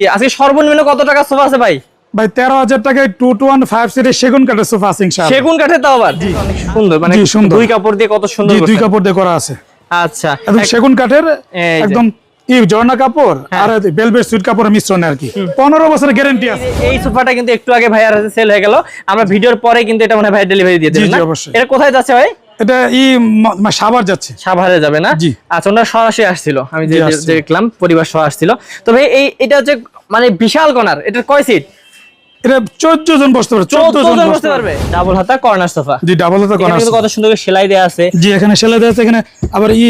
আজকে সর্বনিম্ন কত টাকা সোফা আছে ভাই? ভাই তেরো হাজার টাকায় টু টু ওয়ান ফাইভ সিটের সেগুন কাঠের সোফা আছে সেগুন কাঠের তাও আবার? সুন্দর মানে সুন্দর। দুই কাপড় দিয়ে কত সুন্দর দুই কাপড় দিয়ে করা আছে। আচ্ছা। সেগুন কাঠের একদম ঝর্ণা কাপড় হ্যাঁ। আর বেলভেট সুইট কাপড়ের মিশ্রণে আর কি। পনেরো বছরের গ্যারেন্টি আছে। এই সোফাটা কিন্তু একটু আগে ভাইয়ার সেল হয়ে গেল। আমরা ভিডিওর পরে কিন্তু এটা মানে ভাই ডেলিভারি দিয়ে দেবেন অবশ্যই। এটা কোথায় যাচ্ছে ভাই? এটা ই সাভার যাচ্ছে সাভারে যাবে না জি। আচ্ছা ওনারা সরাসরি আসছিল আমি যে। দেখলাম পরিবার সহ আসছিল তবে ভাই এই এটা হচ্ছে মানে বিশাল কনার এটার কয় সিট এটা চোদ্দ জন বসতে পারবে চোদ্দ চোদ্দ জন জন বসতে পারবে। ডাবল হাতা কর্নার সোফা জি ডাবল হাতে করা এখানে কত সুন্দর করে সেলাই দেওয়া আছে। জি এখানে সেলাই দেওয়া আছে এখানে আবার ই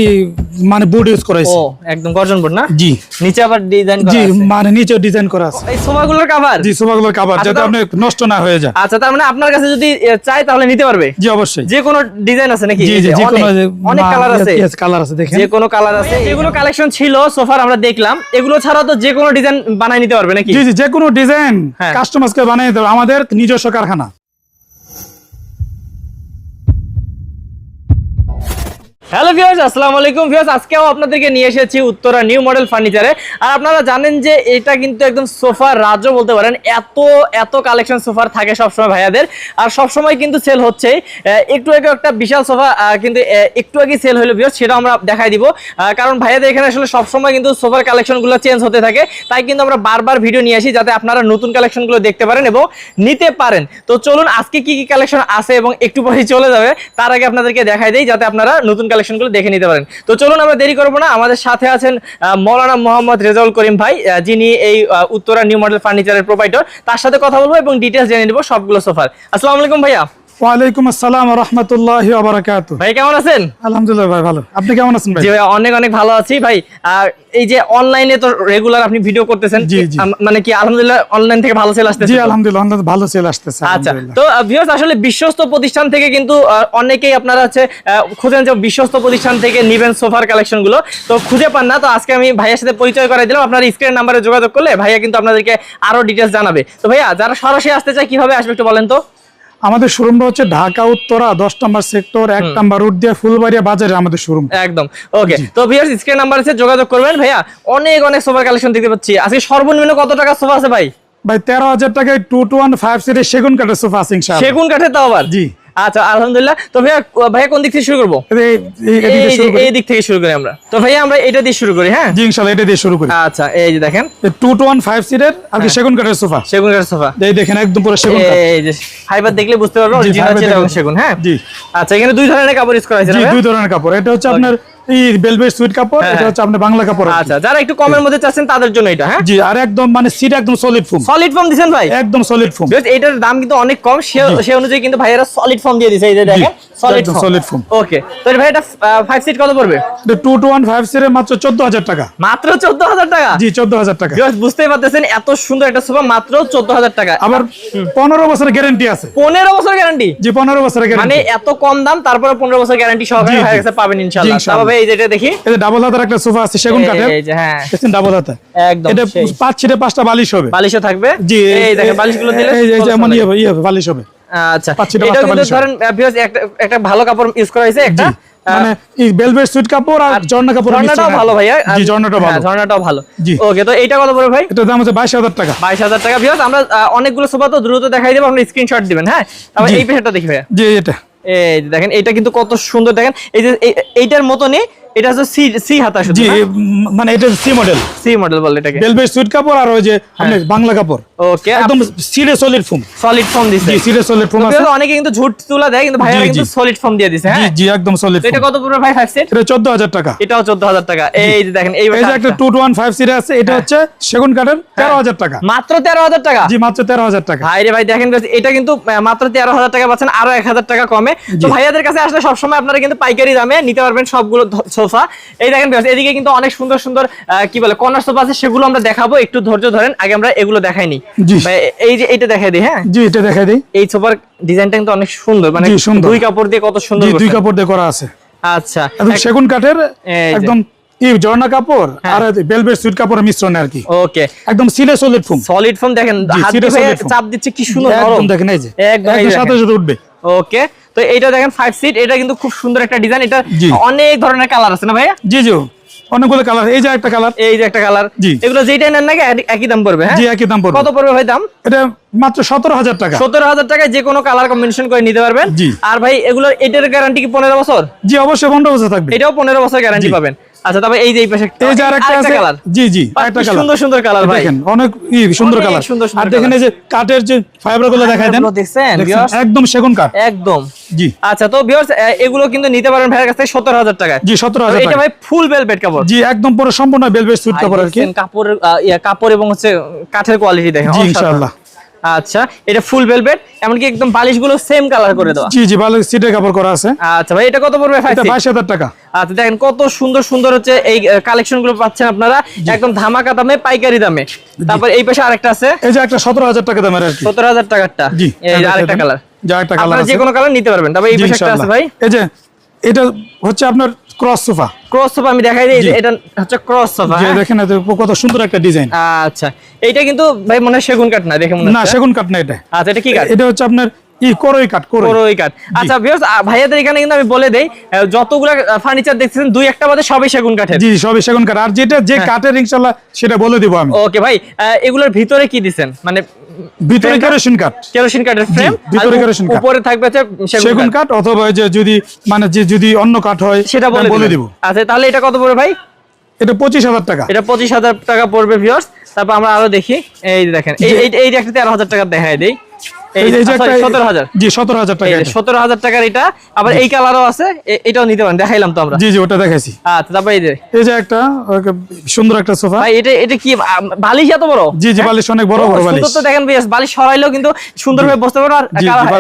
মানে বোর্ড ইউজ করা ও একদম গর্জন বোর্ড না? জি। নিচে আবার ডিজাইন করা জি মানে নিচে ডিজাইন করা আছে। এই সোফাগুলোর কভার জি সোফাগুলোর কাভার আচ্ছা, যাতে আপনি নষ্ট না হয়ে যায় আচ্ছা তার মানে আপনার কাছে যদি চাই তাহলে নিতে পারবে? জি অবশ্যই। যে কোনো ডিজাইন আছে নাকি? জি জি যে কোনো অনেক- কালার আছে। কালার আছে দেখেন। যে কোনো কালার আছে যেগুলো কালেকশন ছিল সোফার আমরা দেখলাম। এগুলো ছাড়া তো যে কোনো ডিজাইন বানাই নিতে পারবে নাকি? জি জি যে কোনো ডিজাইন হ্যাঁ। কাস্টমারকে বানিয়ে দেবো আমাদের নিজস্ব কারখানা। হ্যালো ভিউয়ার্স, আসসালামু আলাইকুম। ভিউয়ার্স, আজকেও আপনাদেরকে নিয়ে এসেছি উত্তরা নিউ মডেল ফার্নিচারে। আর আপনারা জানেন যে এটা কিন্তু একদম সোফার রাজ্য বলতে পারেন। এত এত কালেকশন সোফার থাকে সবসময় ভাইয়াদের। আর সবসময় কিন্তু সেল হচ্ছে একটু আগে একটা বিশাল সোফা কিন্তু একটু আগে সেল হলো ভিউয়ার্স সেটা আমরা দেখাই দিব। কারণ ভাইয়াদের এখানে আসলে সবসময় কিন্তু সোফার কালেকশনগুলো চেঞ্জ হতে থাকে। তাই কিন্তু আমরা বারবার ভিডিও নিয়ে আসি যাতে আপনারা নতুন কালেকশনগুলো দেখতে পারেন এবং নিতে পারেন। তো চলুন, আজকে কি কি কালেকশন আছে এবং একটু পরে চলে যাবে। তার আগে আপনাদেরকে দেখাই দেই যাতে আপনারা নতুন কালেকশনগুলো দেখে নিতে পারেন। তো চলুন আমরা দেরি করব না, আমাদের সাথে আছেন মৌলানা মোহাম্মদ রেজাউল করিম ভাই যিনি এই উত্তরা নিউ মডেল ফার্নিচারের প্রোভাইডার তার সাথে কথা বলব এবং ডিটেলস জেনে নেব সবগুলো সোফার আসসালামু আলাইকুম ভাইয়া। ওয়ালাইকুম আসসালাম রহমতুল্লাহ বারাকাতু ভাই কেমন আছেন? আলহামদুলিল্লাহ ভাই ভালো। আপনি কেমন আছেন ভাই? জি ভাই অনেক অনেক ভালো আছি। ভাই আর এই যে অনলাইনে তো রেগুলার আপনি ভিডিও করতেছেন মানে কি আলহামদুলিল্লাহ অনলাইন থেকে ভালো সেল আসতেছে জি আলহামদুলিল্লাহ আলহামদুলিল্লাহ, ভালো সেল আসতেছে আচ্ছা তো ভিউয়ার্স আসলে বিশ্বস্ত প্রতিষ্ঠান থেকে কিন্তু অনেকেই আপনারা হচ্ছে খুঁজেন যে বিশ্বস্ত প্রতিষ্ঠান থেকে নিবেন সোফার কালেকশনগুলো। তো খুঁজে পান না তো আজকে আমি ভাইয়ের সাথে পরিচয় করাই দিলাম। আপনার স্ক্রিন নাম্বারে যোগাযোগ করলে ভাইয়া কিন্তু আপনাদেরকে আরও ডিটেলস জানাবে। তো ভাইয়া যারা সরাসরি আসতে চায় কীভাবে আসবে একটু বলেন তো? আমাদের শোরুমটা হচ্ছে ঢাকা উত্তরা দশ নম্বর সেক্টর এক নম্বর রুট দিয়ে ফুলবাড়িয়া বাজারে আমাদের শোরুম। একদম। ওকে তো ভিয়ার স্ক্রিন নাম্বার আছে যোগাযোগ করবেন। ভাইয়া অনেক অনেক সোফার কালেকশন দেখতে পাচ্ছি। আজকে সর্বনিম্ন কত টাকা সোফা আছে ভাই? ভাই তেরো হাজার টাকায় টু টু ওয়ান ফাইভ সিটের সেগুন কাঠের সোফা আছে সেগুন কাঠের তো আবার জি। আচ্ছা আলহামদুলিল্লাহ। তো ভাইয়া ভাইয়া কোন দিক থেকে শুরু করব? এই- দিক থেকে শুরু করি। আমরা। তো ভাইয়া আমরা এটা দিয়ে শুরু করি হ্যাঁ? জি এটা দিয়ে শুরু করি। আচ্ছা এই যে দেখেন। টু টু ওয়ান ফাইভ সিটের আর কি সেগুন কাঠের সোফা। সেগুন কাঠের সোফা। এই দেখেন একদম পুরো সেগুন কাঠ। এই যে ফাইবার দেখলে বুঝতে পারবে অরিজিনাল সেগুন হ্যাঁ? জি। আচ্ছা এখানে দুই ধরনের কাপড় ইউজ করা হয়েছে? দুই ধরনের কাপড়। এটা হচ্ছে আপনার বেলভেট সুইট কাপড় হ্যাঁ, এটা। হচ্ছে বাংলা কাপড় আচ্ছা যারা একটু কমের মধ্যে চাচ্ছেন তাদের জন্য এটা হ্যাঁ? জি আর একদম মানে সিট একদম সলিড ফোম সলিড ফর্ম ভাই? একদম সলিড ফোম এটার দাম কিন্তু অনেক কম সে অনুযায়ী কিন্তু ভাইয়েরা সলিড ফর্ম দিয়ে দিচ্ছে এই যে দেখেন। সলিড ফর্ম solid ওকে তো ভাই এটা ফাইভ সিট কত পড়বে? টু টু ওয়ান ফাইভ সিটের মাত্র চোদ্দ হাজার টাকা। মাত্র চোদ্দ হাজার টাকা? জি চোদ্দ হাজার টাকা। Viewers, বুঝতেই পারতেছেন এত সুন্দর একটা সোফা মাত্র চোদ্দ হাজার টাকা। আবার পনেরো বছরের গ্যারেন্টি আছে। পনেরো বছর গ্যারান্টি জি পনেরো বছরের মানে এত কম দাম তারপরে পনেরো বছর গ্যারান্টি সহকারে। ভাইয়ের কাছে পাবেন ইনশাআল্লাহ। তবে এই যেটা দেখি। ডাবল হাতের একটা সোফা আছে সেগুন কাঠের। এই যে হ্যাঁ। দেখছেন ডাবল হাতে? একদম এটা। পাঁচ ছিটে পাঁচটা বালিশ হবে। বালিশও থাকবে? জি এই দেখেন বালিশগুলো দিলে এই যে ইয়ে হবে বালিশ হবে। আচ্ছা পাঁচ ছিটা এটাও পাঁচটা কিন্তু ধরেন একটা একটা ভালো কাপড় ইউজ করা হয়েছে একটা মানে বেলভেট সুইট কাপড় আর ঝর্ণা কাপড় ঝর্ণাটাও ভালো ভাইয়া। জি ঝর্ণাটাও ভালো। ঝর্ণাটাও ভালো। ওকে তো এইটা কত পড়বে ভাই? এটার দাম হচ্ছে বাইশ হাজার টাকা। বাইশ হাজার টাকা। ভিউয়ার্স আমরা অনেকগুলো সোফা তো দ্রুত দেখাই দেবো আপনি স্ক্রিনশট দিবেন হ্যাঁ? তারপর এই পেশাটা দেখি ভাইয়া। জি এটা। এই দেখেন এটা কিন্তু কত সুন্দর দেখেন। এই যে এইটার মতনই এটা হচ্ছে সি সি হাতা শুধু জি মানে এটা সি মডেল সি মডেল বলে এটাকে। বেলভেট সুইট কাপড় আর ওই যে আপনার বাংলা কাপড়। ওকে একদম সলিড ফোম সলিড ফর্ম দিছে। জি সলিড ফোম আছে। অনেকে কিন্তু ঝুট তুলা দেয় কিন্তু ভাইয়া কিন্তু সলিড ফর্ম দিয়ে দিছে হ্যাঁ? জি একদম সলিড এটা কত ভাই সেট এটা চোদ্দ হাজার টাকা। এটাও চোদ্দ হাজার টাকা। এই যে দেখেন এই যে একটা টু টু ওয়ান ফাইভ সিরে আছে এটা হ্যাঁ। হচ্ছে সেগুন কাঠের তেরো হাজার টাকা। মাত্র তেরো হাজার টাকা? জি মাত্র তেরো হাজার টাকা। ভাই রে ভাই দেখেন এটা কিন্তু মাত্র তেরো হাজার টাকা পাচ্ছেন আরও এক হাজার টাকা কমে। তো। ভাইয়াদের কাছে আসলে সবসময় আপনারা কিন্তু পাইকারি দামে নিতে পারবেন সবগুলো সোফা। এই দেখেন এদিকে কিন্তু অনেক সুন্দর সুন্দর কি বলে কর্নার সোফা আছে সেগুলো আমরা দেখাবো একটু ধৈর্য ধরেন আগে আমরা এগুলো দেখাইনি জি। ভাই, এই যে এইটা দেখাই দিই হ্যাঁ? জি এটা দেখাই দিই। এই সোফার ডিজাইনটা কিন্তু অনেক সুন্দর মানে দুই কাপড় দিয়ে কত সুন্দর জি দুই কাপড় দিয়ে করা আছে। আচ্ছা। একদম সেগুন কাঠের একদম ঝর্ণা কাপড় হ্যাঁ। আর বেলভেট সুইট কাপড়ের মিশ্রণে আর কি। ওকে। একদম সিলে সলিড ফোম সলিড ফোম দেখেন হাত দিয়ে চাপ দিচ্ছে কি সুন্দর দেখেন এই যে। একদম। সাথে সাথে উঠবে। ওকে তো এইটা দেখেন ফাইভ সিট এটা কিন্তু খুব সুন্দর একটা ডিজাইন এটা অনেক ধরনের কালার আছে না ভাইয়া? জি জি। অনেকগুলো কালার এই যে একটা কালার এই যে একটা কালার। এগুলো যেটা নেন নাকি একই দাম পড়বে হ্যাঁ? জি একই দাম পড়বে। কত পড়বে ভাই দাম? এটা মাত্র সতেরো হাজার টাকা। সত্তর হাজার টাকায় যে কোনো কালার কম্বিনেশন করে নিতে পারবেন। আর ভাই এগুলোর এটার গ্যারান্টি কি পনেরো বছর? জি অবশ্যই পনেরো বছর থাকবে। এটাও পনেরো বছর গ্যারান্টি পাবেন। আচ্ছা তবে এই যে এই পাশে এই যে আরেকটা আছে। কালার জি জি আরেকটা কালার সুন্দর সুন্দর কালার ভাই। দেখেন অনেক ই সুন্দর কালার আর দেখেন এই যে কাঠের যে ফাইবারগুলো দেখাই দেন দেখছেন? একদম সেগুন কাঠ। একদম। জি। আচ্ছা তো ভিউয়ার্স এগুলো কিন্তু নিতে পারেন ভাইয়ের কাছ থেকে সত্তর হাজার টাকায়। জি সতেরো তো হাজার এটা ভাই ফুল বেলভেট কাপড়। জি একদম পুরো সম্পূর্ণ বেলভেট সুট কাপড় আর কি। কাপড় কাপড় এবং হচ্ছে কাঠের কোয়ালিটি দেখেন জি ইনশাআল্লাহ। আচ্ছা এটা ফুল ভেলভেট এমনকি একদম বালিশগুলো সেম কালার করে দেওয়া। জি জি ভালো সিটের কাপড় করা আছে। আচ্ছা ভাই এটা কত পড়বে এটা বাইশ হাজার টাকা। আচ্ছা দেখেন কত সুন্দর সুন্দর হচ্ছে এই কালেকশনগুলো পাচ্ছেন আপনারা। একদম ধামাকা দামে পাইকারি দামে। তারপর এই পাশে আরেকটা আছে। এই যে একটা সতেরো হাজার টাকা দামের সত্তর হাজার টাকারটা। যে আরেকটা কালার যে আরেকটা কালার আছে। যে কোনো কালার নিতে পারবেন। তবে এই পাশে একটা আছে ভাই। এই যে এটা হচ্ছে আপনার ক্রস সোফা ক্রস সোফা আমি দেখাই দিই এটা হচ্ছে ক্রস সোফা যে দেখেন এত কত সুন্দর একটা ডিজাইন আচ্ছা এইটা কিন্তু ভাই মনে হয় সেগুন কাঠ না দেখে মনে না সেগুন কাঠ না এটা। আচ্ছা এটা কি কাঠ? এটা হচ্ছে আপনার ই করই কাঠ করই। পুরোই আচ্ছা ভিউয়ার্স ভাইয়াদের এখানে কিন্তু আমি বলে দেই যতগুলো ফার্নিচার দেখছেন দুই একটা বাদে সবই সেগুন কাঠের। জি সবই সেগুন কাঠ। আর যেটা যে। কাঠের ইনশাল্লাহ সেটা বলে দিব আমি। ওকে ভাই এগুলোর ভিতরে কি মানে ভিতরে কেরোসিন কাঠ? কেরোসিন কাঠের ফ্রেম ভিতরে কেরোসিন কাঠ। উপরে থাকবে সেগুন কাঠ। অথবা যে যদি মানে যে যদি অন্য কাঠ হয় সেটা বলে দিব। আচ্ছা তাহলে এটা কত পড়বে ভাই? এটা পঁচিশ হাজার টাকা। এটা পঁচিশ হাজার টাকা পড়বে ভিউয়ার্স তারপর আমরা আরও দেখি। এই দেখেন এই একটা তেরো হাজার টাকা দেখায় দেই। জি সতেরো হাজার টাকা এটা। সতেরো হাজার টাকার এটা আবার এই কালারও আছে এটাও নিতে পারেন দেখাইলাম তো আমরা। জি জি ওটা দেখাইছি। আচ্ছা তারপর এই যে। এই যে একটা সুন্দর একটা সোফা। ভাই এটা এটা কি বালিশ এত বড়? জি জি বালিশ অনেক বড় বড় বালিশ। তো দেখেন বালিশ সরাইলেও কিন্তু সুন্দরভাবে বসতে পারবেন আর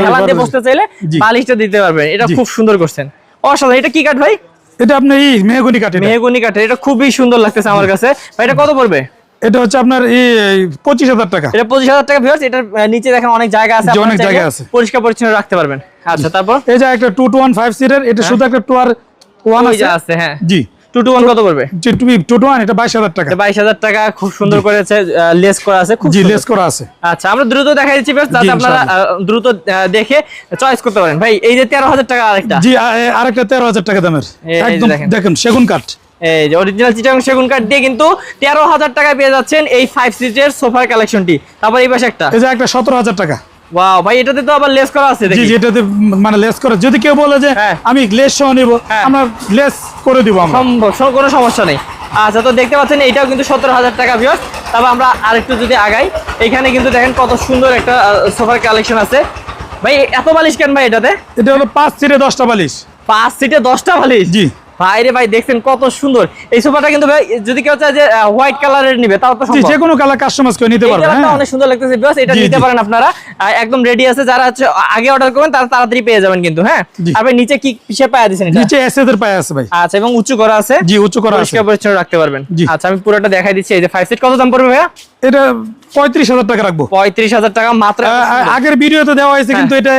হেলান দিয়ে বসতে চাইলে বালিশটা দিতে পারবেন এটা খুব সুন্দর করছেন। অসাধারণ এটা কি কাঠ ভাই? এটা আপনি এই মেহগুনি কাঠ এটা। মেহগুনি কাঠের এটা খুবই সুন্দর লাগতেছে আমার কাছে। ভাই এটা কত পড়বে? এটা হচ্ছে আপনার এই পঁচিশ হাজার টাকা। এটা পঁচিশ হাজার টাকা ভিউয়ার্স এটার নিচে দেখেন অনেক জায়গা আছে অনেক জায়গা আছে। পরিষ্কার পরিচ্ছন্ন রাখতে পারবেন। আচ্ছা তারপর? এই যে একটা টু টু ওয়ান ফাইভ সিটের এটা শুধু একটা টু আর ওয়ান আছে? হ্যাঁ। জি। টু টু ওয়ান কত পড়বে যে টু টু টু ওয়ান এটা বাইশ হাজার টাকা। বাইশ হাজার টাকা খুব সুন্দর করেছে লেস করা আছে জি লেস করা আছে। আচ্ছা আমরা দ্রুত দেখাই দিচ্ছি বেশ যাতে আপনারা দ্রুত দেখে চয়েস করতে পারেন। ভাই এই যে তেরো হাজার টাকা আরেকটা। জি আরেকটা তেরো হাজার টাকা দামের। একদম। দেখেন সেগুন কাঠ। এই যে অরিজিনাল চিটাং সেগুন কাঠ দিয়ে কিন্তু তেরো হাজার টাকায় পেয়ে যাচ্ছেন এই ফাইভ সিটের সোফার কালেকশনটি তারপর এই পাশে একটা। একটা সতেরো হাজার টাকা। ওয়াও ভাই এটাতে তো আবার লেস করা আছে জি দেখি। মানে লেস করে যদি কেউ বলে যে হ্যাঁ। আমি লেস সহ নিব হ্যাঁ। আমরা লেস করে দিব আমরা। সম্ভব কোনো সমস্যা নেই। আচ্ছা তো দেখতে পাচ্ছেন এটাও কিন্তু সতেরো হাজার টাকা আমরা আরেকটু যদি আগাই এখানে কিন্তু দেখেন কত সুন্দর একটা সোফার কালেকশন আছে। ভাই এত বালিশ কেন ভাই এটাতে? এটা হলো পাঁচ সিটে দশটা বালিশ। পাঁচ সিটে দশটা বালিশ? জি। ভাই রে ভাই দেখছেন কত সুন্দর। এই সোফাটা কিন্তু ভাই যদি কেউ চায় যে হোয়াইট কালারের নিবে তাও তো সম্ভব। যে কোনো কালার কাস্টমাইজ করে নিতে পারবে হ্যাঁ। অনেক সুন্দর লাগতেছে বিকজ এটা নিতে পারেন আপনারা। একদম রেডি আছে যারা আগে অর্ডার করবেন তারা তাড়াতাড়ি পেয়ে যাবেন কিন্তু হ্যাঁ। আর ভাই নিচে কি কিসে পায়া দিছেন এটা? নিচে এসএদের পায়ে আছে ভাই। আচ্ছা এবং উঁচু করা আছে। জি উঁচু করা আছে। পরিষ্কার পরিচ্ছন্ন রাখতে পারবেন। আচ্ছা আমি পুরোটা দেখাই দিচ্ছি এই যে ফাইভ সিট কত দাম পড়বে ভাইয়া? এটা পঁয়ত্রিশ হাজার টাকা রাখব। পঁয়ত্রিশ হাজার টাকা মাত্র আগের ভিডিওতে দেওয়া হয়েছে হ্যাঁ। কিন্তু এটা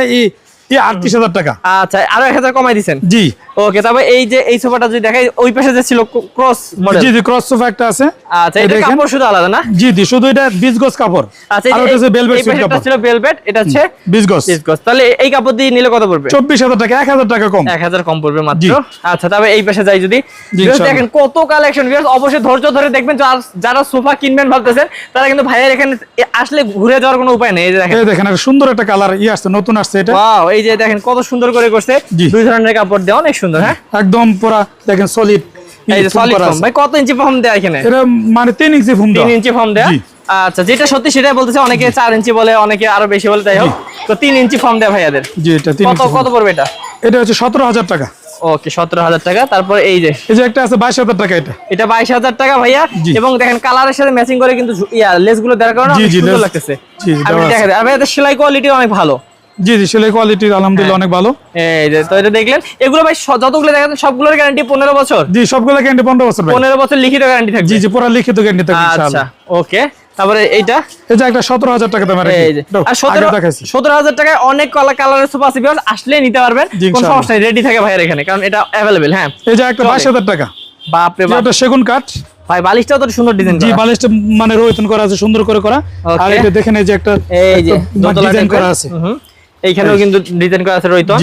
আটত্রিশ হাজার টাকা। আচ্ছা আরও এক হাজার কমাই দিচ্ছেন জি। ওকে তারপর এই যে এই সোফাটা যদি দেখাই ওই পাশে যে ছিল ক্রস জি জি ক্রস সোফা একটা আছে। আচ্ছা এটা কাপড় শুধু আলাদা না? জি জি শুধু এটা বিশ গজ কাপড়। আচ্ছা আর হচ্ছে বেলভেট সুইট কাপড়। ছিল বেলভেট এটা হচ্ছে বিশ গজ বিশ গজ। তাহলে এই কাপড় দিয়ে নিলে কত পড়বে? চব্বিশ হাজার টাকা এক হাজার টাকা কম। এক হাজার কম পড়বে মাত্র। আচ্ছা তবে এই পাশে যাই যদি। দেখেন কত কালেকশন অবশ্যই ধৈর্য ধরে দেখবেন যার- যারা সোফা কিনবেন ভাবতেছেন তারা কিন্তু ভাইয়ের এখানে আসলে ঘুরে যাওয়ার কোনো উপায় নেই। এই দেখেন। এই দেখেন একটা সুন্দর একটা কালার ই আসছে নতুন আসছে এটা। ওয়াও এই যে দেখেন কত সুন্দর করে করছে। দুই ধরনের কাপড় দেওয়া অনেক সুন্দর হ্যাঁ? একদম পুরা দেখেন সলিড এই যে সলিড ফর্ম ভাই কত ইঞ্চি ফর্ম দেয়া এখানে? এটা মানে তিন ইঞ্চি ফুম তিন ইঞ্চি ফর্ম দেয়া? আচ্ছা যেটা সত্যি সেটাই বলতেছে অনেকে চার ইঞ্চি বলে অনেকে আরও বেশি বলে তাই হোক। তো তিন ইঞ্চি ফর্ম দেয়া ভাইয়াদের। জি এটা তিন কত কত পড়বে এটা? এটা হচ্ছে সতেরো হাজার টাকা। ওকে সতেরো হাজার টাকা। তারপর এই যে। এই যে একটা আছে বাইশ হাজার টাকা এটা। এটা বাইশ হাজার টাকা ভাইয়া। এবং দেখেন কালারের সাথে ম্যাচিং করে কিন্তু লেসগুলো দেওয়ার কারণে লাগতেছে। আর ভাই সেলাই কোয়ালিটি অনেক ভালো। জি জি সেলাই কোয়ালিটি আলহামদুলিল্লাহ হ্যাঁ। অনেক ভালো। এই যে তো এটা দেখলেন? এগুলো ভাই যতগুলো দেখাচ্ছেন সবগুলোর গ্যারান্টি পনেরো বছর। জি সবগুলো গ্যারান্টি পনেরো বছর ভাই। পনেরো বছর লিখিত গ্যারান্টি থাকবে। জি জি পুরো লিখিত গ্যারান্টি থাকবে আচ্ছা ইনশাআল্লাহ। ওকে তারপরে এইটা? এই যে একটা সতেরো হাজার টাকা দামের এই যে। আর সতেরো দেখাইছি। সতেরো হাজার টাকায় অনেক কলা কালারের সোফা আছে আসলে নিতে পারবেন। কোন সমস্যা নেই রেডি থাকে ভাইয়ের এখানে কারণ এটা অ্যাভেলেবেল হ্যাঁ। এই যে একটা চলে। বাইশ হাজার টাকা। বাপরে যে বাপ। একটা সেগুন কাঠ। ভাই বালিশটাও তো সুন্দর ডিজাইন জি বালিশটা মানে রোহিতন করা আছে সুন্দর করে করা। আর এটা দেখেন এই যে একটা এই যে ডিজাইন করা আছে। হুম, এইখানেও কিন্তু ডিজাইন করা আছে রইতো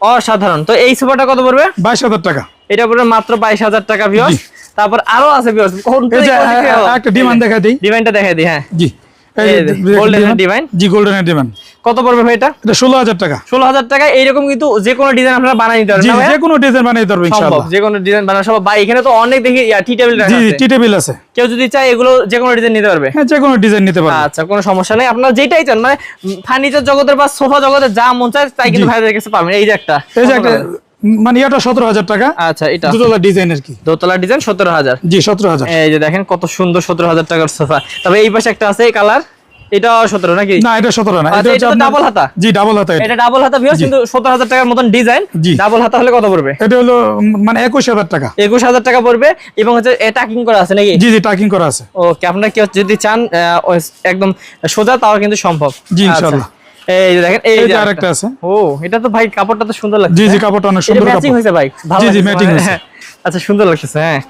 অসাধারণ। তো এই সোফাটা কত পড়বে? বাইশ হাজার টাকা। এটা পড়বে মাত্র বাইশ হাজার টাকা ভিউয়ার্স তারপর আরও আছে ভিউয়ার্স কোন এই একটা ডিমান্ড দেখা দিই। ডিমান্ডটা দেখাই দিই হ্যাঁ। জি। জি গোল্ডেন কত পড়বে ভাই এটা? এটা টাকা। এইরকম কিন্তু যে কোনো ডিজাইন আপনারা নিতে পারবেন যে কোনো ডিজাইন ইনশাআল্লাহ। যে কোনো ডিজাইন বানানো সম্ভব। ভাই এখানে তো অনেক দেখি টি টেবিল জি জি আছে। টি টেবিল আছে। কেউ যদি চায় এগুলো যে কোনো ডিজাইন নিতে পারবে। হ্যাঁ যে কোনো ডিজাইন নিতে পারবে। আচ্ছা কোনো সমস্যা নেই। আপনারা যেটাই চান মানে ফার্নিচার জগতের বা সোফা জগতের যা মন চায় তাই কিন্তু। ভাইদের কাছে পাবেন। এই যে একটা এই যে একটা মানে এটা সতেরো হাজার টাকা। আচ্ছা এটা দুতলা ডিজাইন আর কি। দোতলা ডিজাইন সতেরো হাজার। জি সতেরো হাজার। এই যে দেখেন কত সুন্দর সতেরো হাজার টাকার সোফা। তবে এই পাশে একটা আছে এই কালার। এটাও সতেরো নাকি? না এটা সতেরো না আচ্ছা, এটা হচ্ছে এটা double হাতা? জি ডাবল হাতা এটা। এটা ডাবল হাতা কিন্তু সত্তর হাজার টাকার মতন ডিজাইন ডাবল হাতা হলে কত পড়বে? এটা হলো মানে একুশ হাজার টাকা। একুশ হাজার টাকা পড়বে এবং হচ্ছে টাকিং করা আছে নাকি? জি জি টাকিং করা আছে। ওকে আপনারা কি যদি চান একদম সোজা তাও কিন্তু সম্ভব। জি, আচ্ছা। ইনশাআল্লাহ। এই যে দেখেন এই যে আরেকটা। আছে। ও এটা তো ভাই কাপড়টা তো সুন্দর লাগছে। জি জি কাপড়টা অনেক সুন্দর ম্যাচিং হয়েছে ভাই জি, জি, লাগছে। হয়েছে। হ্যাঁ। আচ্ছা সুন্দর লাগতেছে হ্যাঁ।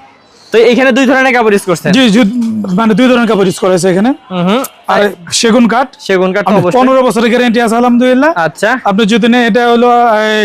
তো এখানে দুই ধরনের কাপড় ইউজ করছেন? জি জি মানে দুই ধরনের কাপড় ইউজ করা হয়েছে এখানে। আর সেগুন কাঠ। সেগুন কাঠ অবশ্যই। পনেরো বছরের গ্যারান্টি আছে আলহামদুলিল্লাহ। আচ্ছা। আপনি যদি নেন এটা হলো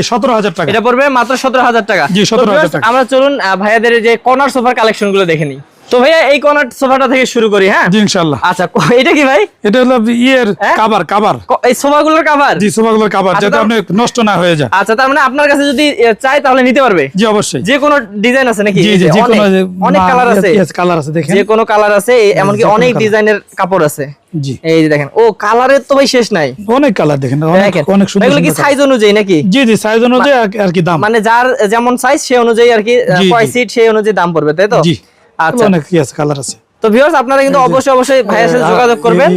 সতেরো হাজার টাকা। এটা পড়বে মাত্র সতেরো হাজার টাকা। জি, তো 17,000 টাকা। আমরা চলুন ভাইয়াদের যে কর্নার সোফার কালেকশনগুলো দেখে নিই। তো ভাইয়া এই কর্নার সোফাটা থেকে শুরু করি হ্যাঁ? জি ইনশাল্লাহ আচ্ছা এটা কি ভাই? এটা হলো ইয়ের হ্যাঁ? কাবার কাবার এই সোফাগুলোর কাভার জি সোফাগুলোর কাবার আচ্ছা, যাতে আপনি নষ্ট না হয়ে যায় আচ্ছা তার মানে আপনার কাছে যদি চাই তাহলে নিতে পারবে? জি অবশ্যই। যে কোনো ডিজাইন আছে নাকি? জি জি যে কোনো অনেক- কালার আছে। কালার আছে দেখেন। যে কোনো কালার আছে এই- এমনকি অনেক ডিজাইনের কাপড় আছে। জি। এই যে দেখেন ও কালারের তো ভাই শেষ নাই। অনেক কালার দেখেন অনেক অনেক সুন্দর এগুলো কি সাইজ অনুযায়ী নাকি? জি জি সাইজ অনুযায়ী আর- কি দাম। মানে যার যেমন সাইজ সেই অনুযায়ী আর কি। সিট সেই অনুযায়ী দাম পড়বে তাই তো? জি। আচ্ছা। অনেক কি আছে কালার আছে। তো ভিউয়ার্স আপনারা কিন্তু অবশ্যই অবশ্যই ভাইয়ের সাথে যোগাযোগ করবেন।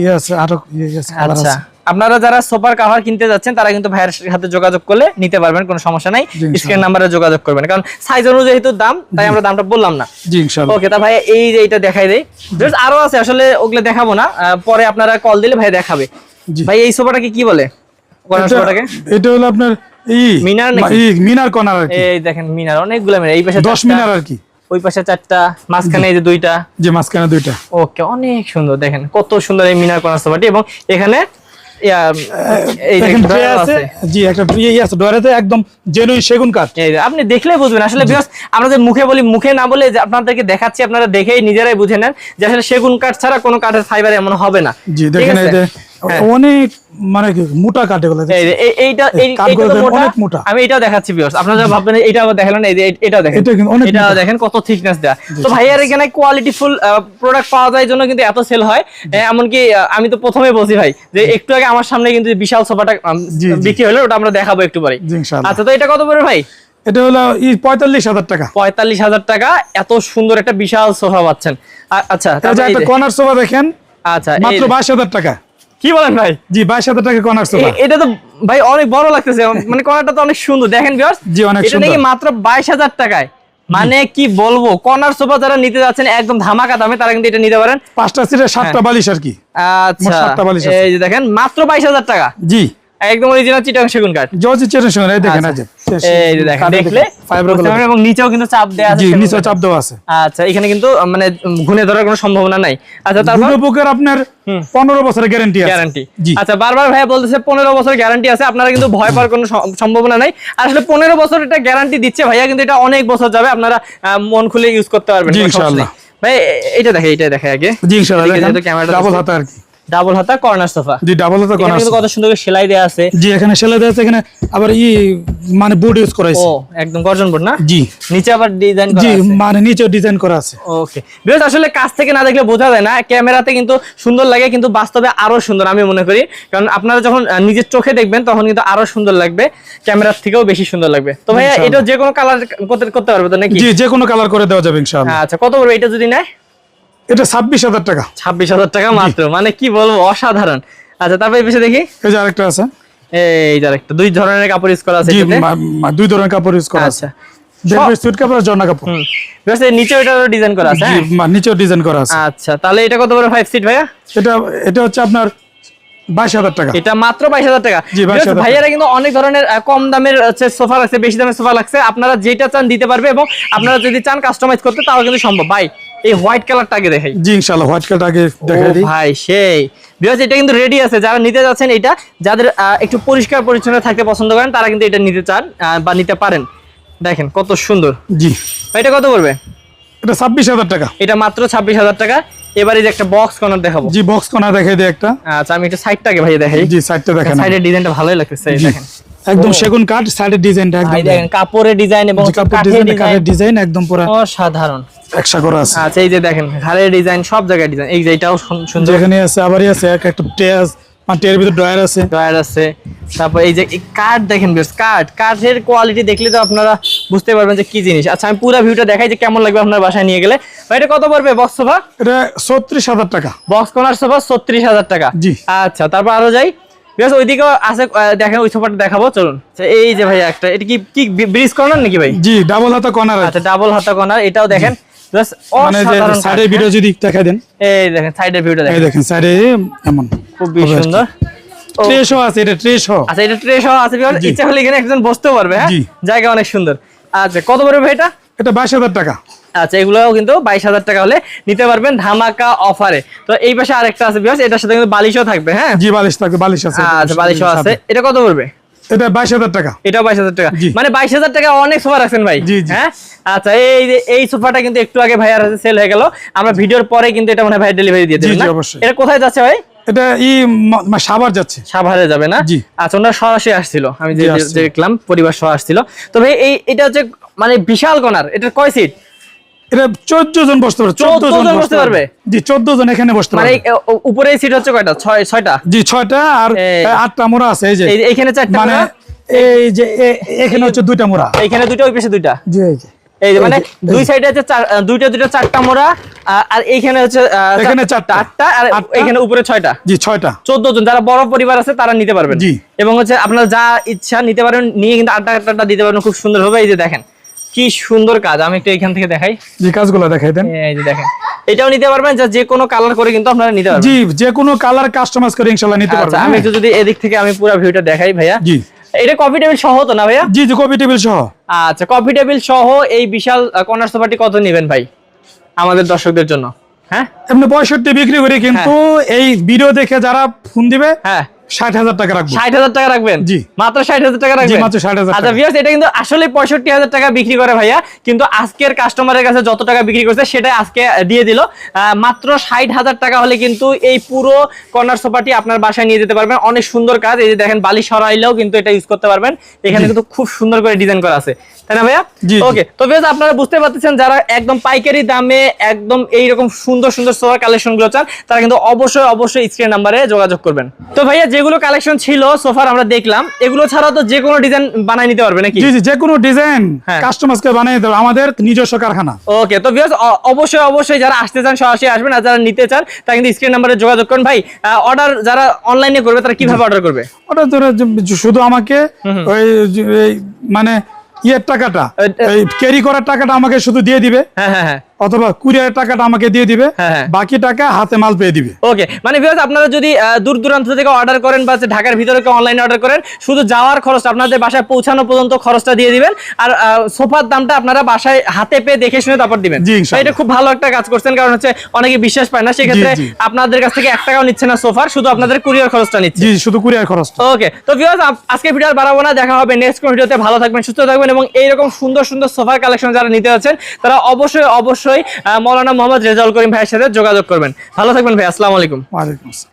আচ্ছা। আছে। আপনারা যারা সোফার কাভার কিনতে যাচ্ছেন তারা কিন্তু ভাইয়ের সাথে যোগাযোগ করলে নিতে পারবেন কোনো সমস্যা নাই। স্ক্রিন নাম্বারে যোগাযোগ করবেন। কারণ সাইজ অনুযায়ী তো দাম তাই আমরা দামটা বললাম না। জি ইনশাআল্লাহ ওকে তা ভাই এই যে এটা দেখাই দেই। Just আরও আছে আসলে ওগুলো দেখাবো না। পরে আপনারা কল দিলে ভাই দেখাবে। ভাই এই সোফাটাকে কি বলে? এটা- সোফাটাকে? এটা হলো আপনার মিনার নাকি? মিনার কর্নার এই দেখেন মিনার অনেকগুলো মিনার। এই পাশে দশ চারটা, মিনার আর কি। ওই পাশে চারটা মাঝখানে এই যে দুইটা। যে মাঝখানে দুইটা। ওকে অনেক সুন্দর দেখেন কত সুন্দর এই মিনার এবং এখানে ইয়া, আপনি দেখলেই বুঝবেন। আসলে আমরা যে মুখে বলি মুখে না বলে যে আপনাদেরকে দেখাচ্ছি আপনারা দেখেই নিজেরাই বুঝে নেন যে আসলে সেগুন কাঠ ছাড়া কোনো কাঠের ফাইবার এমন হবে না। হ্যাঁ। অনেক মানে মোটা এইটা। অনেক মোটা। আমি এটাও দেখাচ্ছি ভিউয়ার্স আপনারা যা ভাববেন এটা আবার দেখালেন এই যে এটাও দেখেন। এটা কিন্তু অনেক এটাও দেখেন কত থিকনেস দেয়া। তো ভাইয়ার এখানে কোয়ালিটি ফুল প্রোডাক্ট পাওয়া যায় জন্য কিন্তু এত সেল হয়। এমনকি আমি তো প্রথমে বলছি ভাই যে একটু আগে আমার সামনে কিন্তু বিশাল সোফাটা। বিক্রি হলো ওটা আমরা দেখাবো একটু পরে। আচ্ছা তো এটা কত পড়বে ভাই? এটা হলো পঁয়তাল্লিশ হাজার টাকা। পঁয়তাল্লিশ হাজার টাকা এত সুন্দর একটা বিশাল সোফা পাচ্ছেন। আচ্ছা একটা কর্নার সোফা দেখেন আচ্ছা মাত্র বাইশ হাজার টাকা। কি বলেন ভাই? জি বাইশ হাজার টাকা কর্নার সোফা এটা তো ভাই অনেক বড় লাগতেছে মানে কর্নারটা তো অনেক সুন্দর। দেখেন ভিউয়ার্স জি, অনেক এটা নাকি সুন্দর। মাত্র বাইশ হাজার টাকায়। মানে কি বলব কর্নার সোফা যারা নিতে যাচ্ছেন একদম ধামাকা দামে তারা কিন্তু এটা নিতে পারেন। পাঁচটা সিটের সাতটা হ্যাঁ। বালিশ আর কি। আচ্ছা সাতটা বালিশ এই যে দেখেন মাত্র বাইশ হাজার টাকা। জি। একদম অরিজিনাল চিটাং সেগুন কাঠ। জর্জি চেটের সঙ্গে এই দেখেন আচ্ছা। এই যে দেখেন দেখলে ফাইবার এবং নিচেও কিন্তু চাপ দেওয়া আছে জি সেগুন নিচে কাঠের। চাপ দেওয়া আছে। আচ্ছা এখানে কিন্তু মানে ঘুরে ধরার কোনো সম্ভাবনা নাই। আচ্ছা তারপর? দুটো বুকের আপনার পনেরো বছরের গ্যারান্টি আছে। গ্যারান্টি আচ্ছা বারবার ভাইয়া বলতেছে পনেরো বছর গ্যারান্টি আছে আপনারা কিন্তু ভয় পাওয়ার কোনো সম- সম্ভাবনা নাই। আর আসলে পনেরো বছর এটা গ্যারান্টি দিচ্ছে ভাইয়া কিন্তু এটা অনেক বছর যাবে আপনারা মন খুলে ইউজ করতে পারবেন ইনশাআল্লাহ। ভাই এটা দেখে এটা দেখে আগে। জি ইনশাআল্লাহ ডাবল হাতা আর কি। ডাবল হাতা কর্নার সোফা। জি ডাবল হাতা কর্নার কিন্তু কত সুন্দর করে সেলাই দেওয়া আছে। জি এখানে সেলাই দেওয়া আছে এখানে আবার ই মানে বোর্ড ইউজ করা ও একদম গর্জন বোর্ড না? জি। নিচে আবার ডিজাইন করা আছে। মানে নিচে ডিজাইন করা আছে। ওকে আসলে কাছ থেকে না দেখলে বোঝা যায় না ক্যামেরাতে কিন্তু সুন্দর লাগে কিন্তু বাস্তবে আরও সুন্দর আমি মনে করি। কারণ আপনারা যখন নিজের চোখে দেখবেন তখন কিন্তু আরও সুন্দর লাগবে ক্যামেরার থেকেও বেশি সুন্দর লাগবে। তো ভাইয়া এটা যে কোনো কালার করতে করতে পারবে তো নাকি? জি যে কোনো কালার করে দেওয়া যাবে ইনশাআল্লাহ। আচ্ছা কত পড়বে এটা যদি নেয়? এটা ছাব্বিশ হাজার টাকা। ছাব্বিশ হাজার টাকা মাত্র মানে কি বলব অসাধারণ। আচ্ছা তারপর পিছিয়ে দেখি। এই যে আরেকটা আছে। এই যার একটা দুই ধরনের কাপড় ইউজ করা আছে দুই ধরনের কাপড় ইউজ করা আছে। আচ্ছা। কাপড় জর্না নিচে ডিজাইন করা আছে জি হ্যাঁ? মা- নিচেও ডিজাইন করা আছে। আচ্ছা তাহলে এটা কত বড় ফাইভ সিট ভাইয়া? এটা এটা হচ্ছে আপনার বাইশ হাজার টাকা। এটা মাত্র বাইশ হাজার টাকা। জি, 22,000 Because ভাইয়ারা কিন্তু অনেক ধরনের কম দামের সোফা লাগছে বেশি দামের সোফা লাগছে। আপনারা যেটা চান দিতে পারবে এবং আপনারা যদি চান কাস্টমাইজ করতে তাও কিন্তু সম্ভব। ভাই এই হোয়াইট কালারটা আগে দেখাই। জি ইনশাআল্লাহ হোয়াইট কালার আগে দেখাই দিই। ভাই সেই। বিকজ এটা কিন্তু রেডি আছে। যারা নিতে যাচ্ছেন এটা যাদের একটু পরিষ্কার পরিচ্ছন্ন থাকতে পছন্দ করেন তারা কিন্তু এটা নিতে চান বা নিতে পারেন। দেখেন কত সুন্দর। জি। এটা কত পড়বে? এটা ছাব্বিশ হাজার টাকা। এটা মাত্র ছাব্বিশ হাজার টাকা। এবারে যে একটা বক্স কর্নার দেখাবো। জি বক্স কোনা দেখাই দিই একটা। আচ্ছা আমি একটু সাইডটাকে ভাই দেখাই। জি সাইডটা দেখেন সাইডের ডিজাইনটা ভালোই লাগতেছে দেখেন। একদম সেগুন কাঠ সাইডের ডিজাইনটা একদম দেখেন কাপড়ের ডিজাইন এবং কাঠের ডিজাইন ডিজাইন একদম পুরো অসাধারণ। একশা করা আছে। আচ্ছা এই যে দেখেন ঘাড়ের ডিজাইন সব জায়গায় ডিজাইন এই যে এটাও সুন্দর। যেখানে আছে আবারই আছে এক একটা টেস মানে টের ভিতর ড্রয়ার আছে। ড্রয়ার আছে। তারপর এই যে কাঠ দেখেন বেশ কাঠ। কাঠের কোয়ালিটি দেখলে তো আপনারা বুঝতে পারবেন যে কি জিনিস। আচ্ছা আমি পুরো ভিউটা দেখাই যে কেমন লাগবে আপনার বাসায় নিয়ে গেলে। ভাই এটা কত পড়বে বক্স সোফা এটা ছত্রিশ হাজার টাকা। বক্স কর্নার সোফা ছত্রিশ হাজার টাকা। জি। আচ্ছা তারপর আরও যাই। বেশ ওইদিকেও আছে আহ, দেখেন ওই সোফাটা দেখাবো চলুন। আচ্ছা, এই যে ভাই একটা এটা কি কি ব্রিজ কর্নার নাকি ভাই? জি ডাবল হাতা কর্নার আচ্ছা ডাবল হাতা কর্নার এটাও দেখেন। বেশ মানে সাইডের ভিডিও যদি দেন? এই দেখেন সাইডের এই দেখেন সাইডে এমন। সুন্দর। আছে এটা আচ্ছা এটা আছে বিকজ ইচ্ছা হলে এখানে একজন বসতেও পারবে হ্যাঁ? জায়গা অনেক সুন্দর। আচ্ছা কত পড়বে ভাই এটা? এটা বাইশ হাজার টাকা। আচ্ছা এগুলোও কিন্তু বাইশ হাজার টাকা হলে নিতে পারবেন ধামাকা অফারে। তো এই পাশে আরেকটা আছে বিকজ এটার সাথে কিন্তু বালিশও থাকবে হ্যাঁ? জি বালিশ থাকবে বালিশ আছে আচ্ছা বালিশও আছে। এটা কত পড়বে? এটা বাইশ হাজার টাকা। এটাও বাইশ হাজার টাকা। মানে বাইশ হাজার টাকা অনেক সোফা রাখছেন ভাই জি, জি। হ্যাঁ? আচ্ছা এই এই সোফাটা কিন্তু একটু আগে ভাইয়ার সেল হয়ে গেল। আমরা ভিডিওর পরে কিন্তু এটা মনে হয় ভাই ডেলিভারি দিয়ে দেবেন। এটা কোথায় যাচ্ছে ভাই? এটা ই সাভার যাচ্ছে। সাভারে যাবে না? আচ্ছা ওনারা সরাসরি আসছিল আমি যে। দেখলাম পরিবার সহ আসছিল। তো ভাই এই এটা হচ্ছে মানে বিশাল কর্নার এটা কয় সিট এটা জন বসতে পারবে 14 জন বসতে পারবে? জি চোদ্দ জন এখানে বসতে মানে পারবে। উপরে সিট হচ্ছে কয়টা? ছয় ছয়টা? জি ছয়টা আর এই- এই আটটা মোড়া আছে এই যে। এইখানে চারটা মানে এই যে এখানে হচ্ছে দুইটা মোড়া। এইখানে দুটো ওই পাশে দুইটা? জি এই যে। এই যে মানে দুই সাইডে আছে দুইটা দুইটা চারটা মোড়া আর এইখানে হচ্ছে এখানে চারটা। আটটা আর এখানে উপরে ছয়টা। জি ছয়টা। চোদ্দ জন যারা বড় পরিবার আছে তারা নিতে পারবেন। জি। এবং হচ্ছে আপনার যা ইচ্ছা নিতে পারেন নিয়ে কিন্তু আটটা আটটা দিতে পারবেন খুব সুন্দর হবে এই যে দেখেন কি সুন্দর কাজ। আমি একটু এখান থেকে দেখাই। জি কাজগুলো দেখাই দেন। এই যে দেখেন। এটাও নিতে পারবেন যা যে কোনো কালার করে কিন্তু আপনারা নিতে পারবেন। জি যে কোনো কালার কাস্টমাইজ করে ইনশাআল্লাহ নিতে আচ্ছা পারবেন। আমি হ্যাঁ? একটু যদি এদিক থেকে আমি পুরো ভিউটা দেখাই ভাইয়া। জি। এটা কফি টেবিল সহ তো না ভাইয়া? জি জি কপি টেবিল সহ। আচ্ছা কফি টেবিল সহ এই বিশাল কর্নার সোফাটি কত নেবেন ভাই? আমাদের দর্শকদের জন্য। হ্যাঁ? এমনি পঁয়ষট্টি বিক্রি করি কিন্তু এই ভিডিও দেখে যারা ফোন দিবে হ্যাঁ। ষাট হাজার টাকা রাখব। ষাট হাজার টাকা রাখবেন? জি। মাত্র ষাট হাজার টাকা রাখবেন? মাত্র 60,000 আচ্ছা টাকা। এটা কিন্তু আসলে পঁয়ষট্টি হাজার টাকা বিক্রি করে ভাইয়া কিন্তু আজকের কাস্টমারের কাছে যত টাকা বিক্রি করছে সেটাই আজকে দিয়ে দিল। মাত্র ষাট হাজার টাকা হলে কিন্তু এই পুরো কর্নার সোফাটি আপনার বাসায় নিয়ে যেতে পারবেন। অনেক সুন্দর কাজ। এই যে দেখেন বালি সরাইলেও কিন্তু এটা ইউজ করতে পারবেন। এখানে কিন্তু খুব সুন্দর করে ডিজাইন করা আছে। তাই না ভাইয়া। ওকে তো ভিউয়ার্স আপনারা বুঝতে পারতেছেন যারা একদম পাইকারি দামে একদম এইরকম সুন্দর সুন্দর সোফার কালেকশনগুলো চান তারা কিন্তু অবশ্যই অবশ্যই স্ক্রিন নাম্বারে যোগাযোগ করবেন। তো ভাইয়া যেগুলো কালেকশন ছিল সোফার আমরা দেখলাম এগুলো ছাড়াও তো যে কোনো ডিজাইন বানাই নিতে পারবে নাকি? জি জি যে কোনো ডিজাইন হ্যাঁ। কাস্টমাইজ করে বানিয়ে দেবো আমাদের নিজস্ব কারখানা। ওকে তো ভিউয়ার্স অবশ্যই অবশ্যই যারা আসতে চান সরাসরি আসবেন আর যারা নিতে চান তারা কিন্তু স্ক্রিন নাম্বারে যোগাযোগ করুন। ভাই অর্ডার যারা অনলাইনে করবে তারা কীভাবে অর্ডার করবে? অর্ডার ধরো শুধু আমাকে ওই মানে ইয়ের টাকাটা ক্যারি করার টাকাটা আমাকে শুধু দিয়ে দিবে। হ্যাঁ হ্যাঁ হ্যাঁ। অথবা কুরিয়ারের টাকাটা আমাকে দিয়ে দিবে হ্যাঁ, হ্যাঁ। বাকি টাকা হাতে মাল পেয়ে দিবে। ওকে মানে ভিউয়ার্স আপনারা যদি দূর দূরান্ত থেকে অর্ডার করেন বা ঢাকার ভিতরে কেউ অনলাইনে অর্ডার করেন শুধু যাওয়ার খরচ আপনাদের বাসায় পৌঁছানো পর্যন্ত খরচটা দিয়ে দিবেন। আর সোফার দামটা আপনারা বাসায় হাতে পেয়ে দেখে শুনে তারপর দিবেন। এটা খুব ভালো একটা কাজ করছেন কারণ হচ্ছে অনেকে বিশ্বাস পায় না সেক্ষেত্রে আপনাদের কাছ থেকে এক টাকাও নিচ্ছে না সোফার শুধু আপনাদের কুরিয়ার খরচটা নিচ্ছে। জি শুধু কুরিয়ার খরচ ওকে তো ভিউয়ার্স আজকে ভিডিও আর বাড়াবো না দেখা হবে নেক্সট কোন ভিডিওতে ভালো থাকবেন সুস্থ থাকবেন এবং এইরকম সুন্দর সুন্দর সোফার কালেকশন যারা নিতে যাচ্ছেন তারা অবশ্যই অবশ্যই আহ, মৌলানা মোহাম্মদ রেজাউল করিম ভাইয়ের সাথে যোগাযোগ করবেন। ভালো থাকবেন ভাই আসসালামু আলাইকুম। ওয়ালাইকুম আসসালাম।